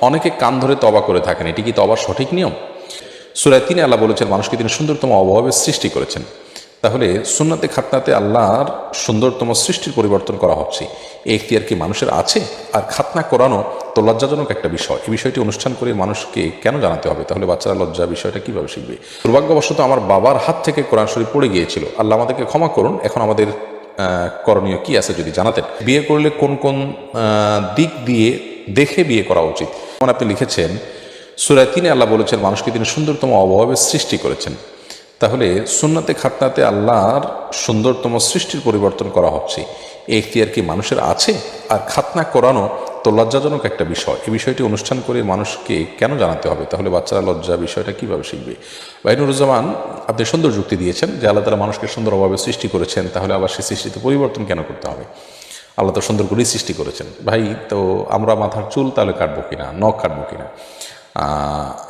অনেকে কান ধরে তবা করে থাকেন। এটি কি তবার সঠিক নিয়ম? সুরায় তিনি আল্লাহ বলেছেন, মানুষকে তিনি সুন্দরতম অভাবের সৃষ্টি করেছেন। তাহলে সুন্নাতে খাতনাতে আল্লাহর সুন্দরতম সৃষ্টির পরিবর্তন করা হচ্ছে। এই এখতিয়ার কি মানুষের আছে? আর খাতনা করানো তো লজ্জাজনক একটা বিষয়। এই বিষয়টি অনুষ্ঠান করে মানুষকে কেন জানাতে হবে? তাহলে বাচ্চারা লজ্জা বিষয়টা কীভাবে শিখবে? দুর্ভাগ্যবশত আমার বাবার হাত থেকে কোরআন শরীফ পড়ে গিয়েছিল। আল্লাহ আমাদেরকে ক্ষমা করুন। এখন আমাদের করণীয় কি আছে যদি জানাতেন? বিয়ে করলে কোন কোন দিক দিয়ে দেখে বিয়ে করা উচিত। যেমন আপনি লিখেছেন সুরায় তিনি আল্লাহ বলেছেন, মানুষকে তিনি সুন্দরতম অভাবের সৃষ্টি করেছেন। তাহলে সুন্নাতে খাতনাতে আল্লাহর সুন্দরতম সৃষ্টির পরিবর্তন করা হচ্ছে। এই এখতিয়ার কি মানুষের আছে? আর খাতনা করানো তো লজ্জাজনক একটা বিষয়। এই বিষয়টি অনুষ্ঠান করে মানুষকে কেন জানাতে হবে? তাহলে বাচ্চারা লজ্জা বিষয়টা কীভাবে শিখবে? বাইনুরুজ্জামান আপনি সুন্দর যুক্তি দিয়েছেন যে আল্লাহ তালা মানুষকে সুন্দর অভাবে সৃষ্টি করেছেন, তাহলে আবার সেই সৃষ্টিতে পরিবর্তন কেন করতে হবে? আল্লাহ তো সুন্দর করেই সৃষ্টি করেছেন। ভাই, তো আমরা মাথার চুল তাহলে কাটবো কিনা? নখ কাটবো কিনা?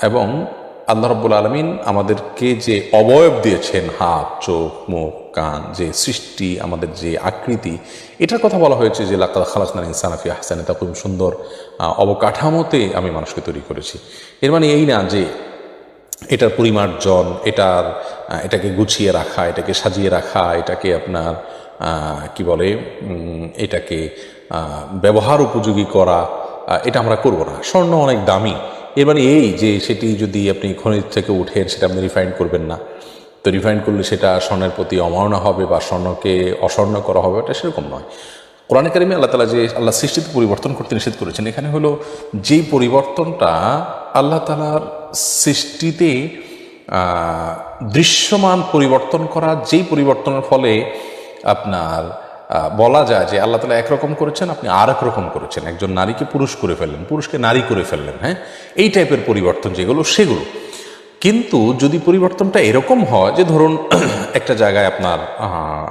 এবং আল্লাহ রব্বুল আলমিন আমাদেরকে যে অবয়ব দিয়েছেন, হাত, চোখ, মুখ, কান, যে সৃষ্টি, আমাদের যে আকৃতি, এটার কথা বলা হয়েছে যে লাকাল খালাসনান ইনসানাফি হাসানে তা খুব সুন্দর অবকাঠামোতে আমি মানুষকে তৈরি করেছি। এর মানে এই না যে এটার পরিমার্জন, এটার এটাকে গুছিয়ে রাখা, এটাকে সাজিয়ে রাখা, এটাকে আপনার কি বলে এটাকে ব্যবহার উপযোগী করা এটা আমরা করব না। স্বর্ণ অনেক দামি। এর মানে এই যে সেটি যদি আপনি খনিজ থেকে উঠেন, সেটা আপনি রিফাইন করবেন না। তো রিফাইন করলে সেটা স্বর্ণের প্রতি অমাননা হবে বা স্বর্ণকে অস্বর্ণ করা হবে, এটা সেরকম নয়। কোরআনে কারিমে আল্লাহ তালা যে আল্লাহ সৃষ্টিতে পরিবর্তন করতে নিষেধ করেছেন, এখানে হলো যেই পরিবর্তনটা আল্লাহ তালার সৃষ্টিতে দৃশ্যমান পরিবর্তন করা, যেই পরিবর্তনের ফলে আপনার বলা যায় যে আল্লাহ তালা একরকম করেছেন, আপনি আর রকম করেছেন। একজন নারীকে পুরুষ করে ফেললেন, পুরুষকে নারী করে ফেললেন হ্যাঁ? এই টাইপের পরিবর্তন যেগুলো, সেগুলো। কিন্তু যদি পরিবর্তনটা এরকম হয় যে ধরুন, একটা জায়গায় আপনার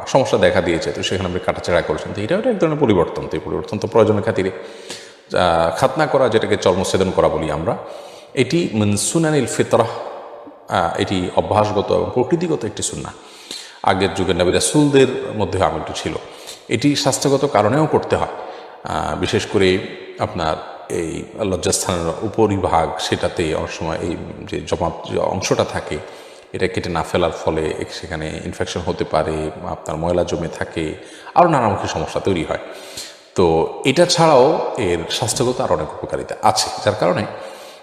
সমস্যা দেখা দিয়েছে, তো সেখানে আপনি কাটাছেড়া করেছেন, তো এটাও এক ধরনের পরিবর্তন। তো এই পরিবর্তন তো প্রয়োজনের খাতিরে খাতনা করা, যেটাকে চর্মছেদন করা বলি আমরা, এটি মনসুনানিল ফিতরাহ এটি অভ্যাসগত এবং প্রকৃতিগত একটি সুন্না আগের যুগের নবী রাসুলদের মধ্যে আমলটি ছিল। এটি স্বাস্থ্যগত কারণেও করতে হয়। বিশেষ করে আপনার এই লজ্জাস্থানের উপরিভাগ, সেটাতে অনেক সময় এই যে জমা যে অংশটা থাকে, এটা কেটে না ফেলার ফলে সেখানে ইনফেকশন হতে পারে, আপনার ময়লা জমে থাকে, আরও নানামুখী সমস্যা তৈরি হয়। তো এটা ছাড়াও এর স্বাস্থ্যগত আর অনেক উপকারিতা আছে, যার কারণে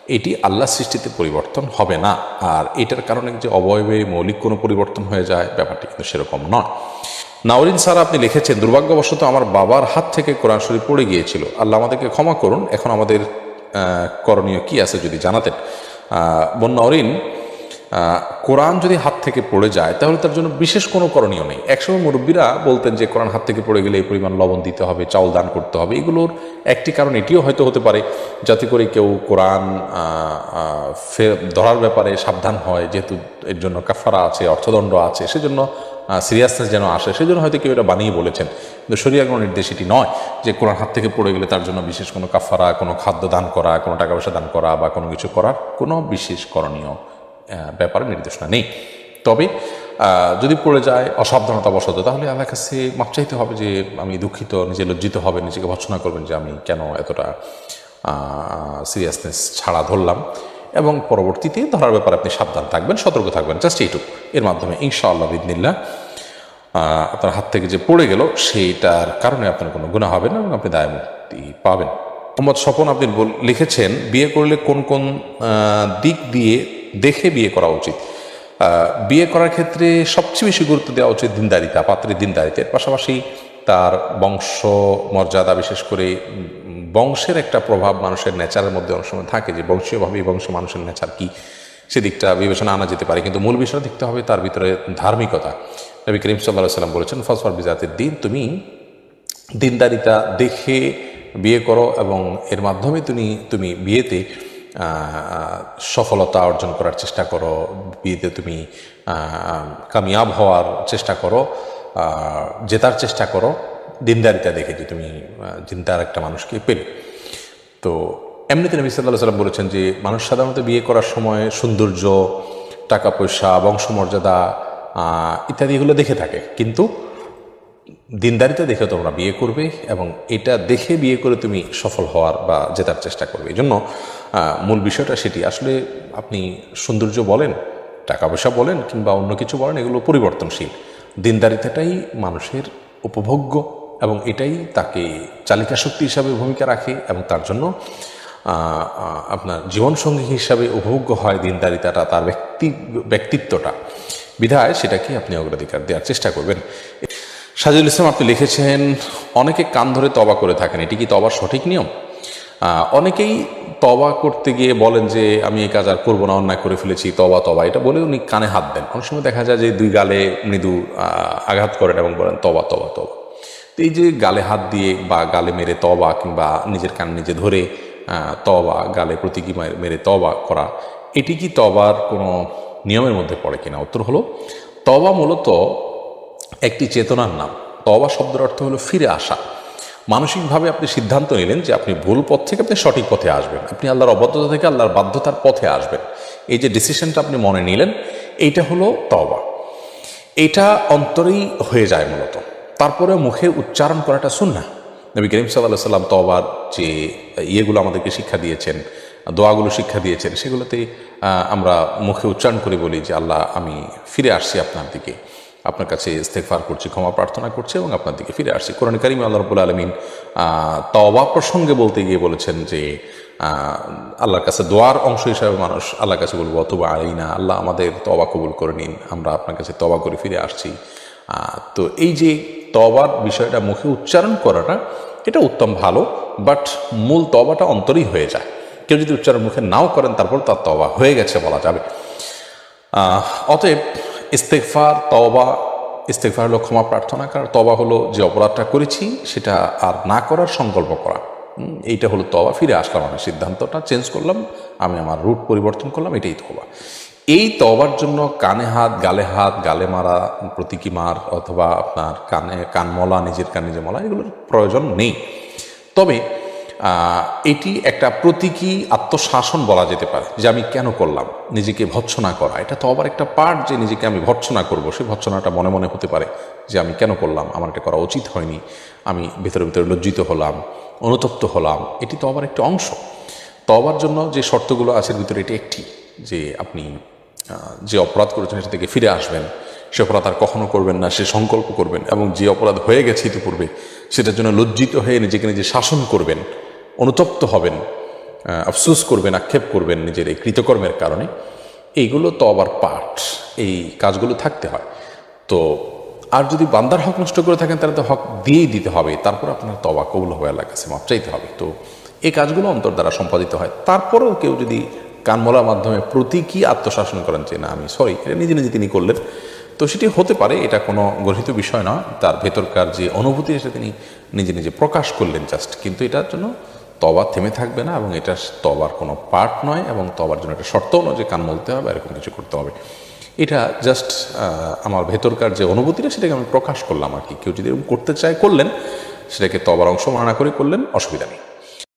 এটি আল্লাহ সৃষ্টিতে পরিবর্তন হবে না। আর এটার কারণে যে অবয়বে মৌলিক কোনো পরিবর্তন হয়ে যায়, ব্যাপারটি কিন্তু সেরকম নয়। নাওরিন স্যার, আপনি লিখেছেন, দুর্ভাগ্যবশত আমার বাবার হাত থেকে কোরআন শরীফ পড়ে গিয়েছিল। আল্লাহ আমাদেরকে ক্ষমা করুন। এখন আমাদের করণীয় কি আছে যদি জানাতেন? বোন নাওরিন কোরআন যদি হাত থেকে পড়ে যায়, তাহলে তার জন্য বিশেষ কোনো করণীয় নেই। একসময় মুরব্বীরা বলতেন যে, কোরআন হাত থেকে পড়ে গেলে এই পরিমাণ লবণ দিতে হবে, চাউল দান করতে হবে। এগুলোর একটি কারণ এটিও হয়তো হতে পারে, যাতে করে কেউ কোরআন ধরার ব্যাপারে সাবধান হয়, যেহেতু এর জন্য কাফারা আছে, অর্থদণ্ড আছে, সেজন্য সিরিয়াসনেস যেন আসে, সেজন্য হয়তো কেউ এটা বানিয়ে বলেছেন। কিন্তু শরিয়া কোনো নির্দেশ এটি নয় যে, কোরআন হাত থেকে পড়ে গেলে তার জন্য বিশেষ কোনো কাফারা কোনো খাদ্য দান করা, কোনো টাকা পয়সা দান করা বা কোনো কিছু করার কোনো বিশেষ করণীয় ব্যাপারে নির্দেশনা নেই। তবে যদি পড়ে যায় অসাবধানতা বশত তাহলে আল্লাহ কাছে মাপ চাইতে হবে যে, আমি দুঃখিত, নিজে লজ্জিত হবে, নিজেকে ভৎসনা করবেন যে, আমি কেন এতটা সিরিয়াসনেস ছাড়া ধরলাম। এবং পরবর্তীতে ধরার ব্যাপারে আপনি সাবধান থাকবেন, সতর্ক থাকবেন জাস্ট এইটুকু। এর মাধ্যমে ইনশাআল্লাহ বিদিনিল্লা আপনার হাত থেকে যে পড়ে গেল, সেইটার কারণে আপনার কোনো গুণা হবে না এবং আপনি দায় মুক্তি পাবেন। মোহাম্মদ স্বপন আপনি লিখেছেন, বিয়ে করলে কোন কোন দিক দিয়ে দেখে বিয়ে করা উচিত। বিয়ে করার ক্ষেত্রে সবচেয়ে বেশি গুরুত্ব দেওয়া উচিত দিনদারিতা, পাত্রের দিনদারিতা। এর পাশাপাশি তার বংশ মর্যাদা, বিশেষ করে বংশের একটা প্রভাব মানুষের নেচারের মধ্যে অনেক সময় থাকে যে বংশীয়ভাবে বংশ মানুষের নেচার কী, সেদিকটা বিবেচনা আনা যেতে পারে। কিন্তু মূল বিষয় দেখতে হবে তার ভিতরে ধার্মিকতা। নবী করিম সাল্লাহ সাল্লাম বলেছেন ফসফর বিজাতের দিন, তুমি দিনদারিতা দেখে বিয়ে করো এবং এর মাধ্যমে তুমি তুমি বিয়েতে সফলতা অর্জন করার চেষ্টা করো, বিয়েতে তুমি কামিয়াব হওয়ার চেষ্টা করো জেতার চেষ্টা করো দিনদারিতা দেখে যে তুমি দিনদার একটা মানুষকে পেলে। তো এমনিতে নবী সাল্লাহ সাল্লাম বলেছেন যে, মানুষ সাধারণত বিয়ে করার সময় সৌন্দর্য, টাকা পয়সা, বংশমর্যাদা ইত্যাদি এগুলো দেখে থাকে। কিন্তু দিনদারিতা দেখে তোমরা বিয়ে করবে এবং এটা দেখে বিয়ে করে তুমি সফল হওয়ার বা জেতার চেষ্টা করবে। এই জন্য মূল বিষয়টা সেটি। আসলে আপনি সৌন্দর্য বলেন টাকা পয়সা বলেন কিংবা অন্য কিছু বলেন, এগুলো পরিবর্তনশীল। দিনদারিতাটাই মানুষের উপভোগ্য এবং এটাই তাকে চালিকা শক্তি হিসাবে ভূমিকা রাখে এবং তার জন্য আপনার জীবনসঙ্গী হিসাবে উপভোগ্য হয় দিনদারিতাটা, তার ব্যক্তি, ব্যক্তিত্বটা। বিধায় সেটাকে আপনি অগ্রাধিকার দেওয়ার চেষ্টা করবেন। সাজুল ইসলাম, আপনি লিখেছেন, অনেকে কান ধরে তবা করে থাকেন, এটি কি তবার সঠিক নিয়ম? অনেকেই তবা করতে গিয়ে বলেন যে, আমি এই কাজ আর করব না, অন্যায় করে ফেলেছি তবা তবা এটা বলে উনি কানে হাত দেন। অনেক সময় দেখা যায় যে, দুই গালে মৃদু আঘাত করেন এবং বলেন তবা তবা তবা তো এই যে গালে হাত দিয়ে বা গালে মেরে তবা কিংবা নিজের কান নিজে ধরে তবা গালে প্রতীকী মেরে তবা করা, এটি কি তবার কোনো নিয়মের মধ্যে পড়ে কিনা? উত্তর হলো তবা মূলত একটি চেতনার নাম। তবা শব্দের অর্থ হলো ফিরে আসা। মানসিকভাবে আপনি সিদ্ধান্ত নিলেন যে আপনি ভুল পথ থেকে আপনি সঠিক পথে আসবেন। আপনি আল্লাহর অবদ্ধতা থেকে আল্লাহর বাধ্যতার পথে আসবেন। এই যে ডিসিশনটা আপনি মনে নিলেন, এইটা হলো তবা এটা অন্তরেই হয়ে যায় মূলত। তারপরে মুখে উচ্চারণ করাটা শুননা নবী করিম সাল্লাহ সাল্লাম তবার যে ইয়েগুলো আমাদেরকে শিক্ষা দিয়েছেন, দোয়াগুলো শিক্ষা দিয়েছেন, সেগুলোতে আমরা মুখে উচ্চারণ করে বলি যে, আল্লাহ, আমি ফিরে আসছি আপনার দিকে। আপনার কাছে ইস্তেকফার করছি, ক্ষমা প্রার্থনা করছি এবং আপনার দিকে ফিরে আসছি। কোরআন কারিম আল্লাহ রবুল আলমিন তওবা প্রসঙ্গে বলতে গিয়ে বলেছেন যে আল্লাহর কাছে দোয়ার অংশ হিসাবে মানুষ আল্লাহর কাছে বলব অথবা আইনা আল্লাহ আমাদের তবা কবুল করে নিন, আমরা আপনার কাছে তবা করে ফিরে আসছি। তো এই যে তবার বিষয়টা মুখে উচ্চারণ করাটা, এটা উত্তম ভালো, বাট মূল তবাটা অন্তরেই হয়ে যায়। কেউ যদি উচ্চারণ মুখে নাও করেন, তারপর তার তবা হয়ে গেছে বলা যাবে। অতএব ইস্তেকফার তওবা ইস্তেকফার হলো ক্ষমা প্রার্থনা করার তবা হলো যে অপরাধটা করেছি, সেটা আর না করার সংকল্প করা। এইটা হলো তবা ফিরে আসলাম আমি সিদ্ধান্তটা চেঞ্জ করলাম, আমি আমার রুট পরিবর্তন করলাম, এটাই তবা এই তবার জন্য কানে হাত, গালে হাত, গালে মারা, প্রতীকী মার অথবা আপনার কানে কান মলা, নিজের কান নিজে মলা, এগুলোর প্রয়োজন নেই। তবে এটি একটা প্রতীকী আত্মশাসন বলা যেতে পারে, যে আমি কেন করলাম? নিজেকে ভৎসনা করা। এটা তো আবার একটা পার্ট যে নিজেকে আমি ভৎসনা করব। সেই ভৎসনাটা মনে মনে হতে পারে যে আমি কেন করলাম? আমার এটা করা উচিত হয়নি। আমি ভেতরে ভেতরে লজ্জিত হলাম, অনুতপ্ত হলাম। এটি তো আবার একটি অংশ। তবার জন্য যে শর্তগুলো আছে ভিতরে এটি একটি, যে আপনি যে অপরাধ করেছেন সেটা থেকে ফিরে আসবেন। সে অপরাধ আর কখনো করবেন না, সে সংকল্প করবেন এবং যে অপরাধ হয়ে গেছে ইতিপূর্বে, সেটার জন্য লজ্জিত হয়ে নিজেকে নিজে শাসন করবেন। অনুতপ্ত হবেন আফসোস করবেন, আক্ষেপ করবেন নিজের এই কৃতকর্মের কারণে। এইগুলো তো আবার পাঠ, এই কাজগুলো থাকতে হয়। তো আর যদি বান্দার হক নষ্ট করে থাকেন, তাহলে তো হক দিয়েই দিতে হবে। তারপর আপনার তবা কবুল হবে আল্লাহ কাছে মাপ চাইতে হবে। তো এই কাজগুলো অন্তর দ্বারা সম্পাদিত হয়। তারপরেও কেউ যদি কানমলার মাধ্যমে প্রতীকী আত্মশাসন করেন যে, না, আমি সরি, এটা নিজে নিজে তিনি করলেন। তো সেটি হতে পারে, এটা কোনো গঠিত বিষয় না তার ভেতরকার যে অনুভূতি, সেটা তিনি নিজে নিজে প্রকাশ করলেন জাস্ট। কিন্তু এটার জন্য তবা থেমে থাকবে না এবং এটা তবার কোনো পার্ট নয় এবং তবার জন্য একটা শর্তও নয় যে কান মলতে হবে, এরকম কিছু করতে হবে। এটা জাস্ট আমার ভেতরকার যে অনুভূতিটা সেটাকে আমি প্রকাশ করলাম আর কি। কেউ যদি এরকম করতে চায়, করলেন, সেটাকে তবার অংশ মানা করে করলেন, অসুবিধা নেই।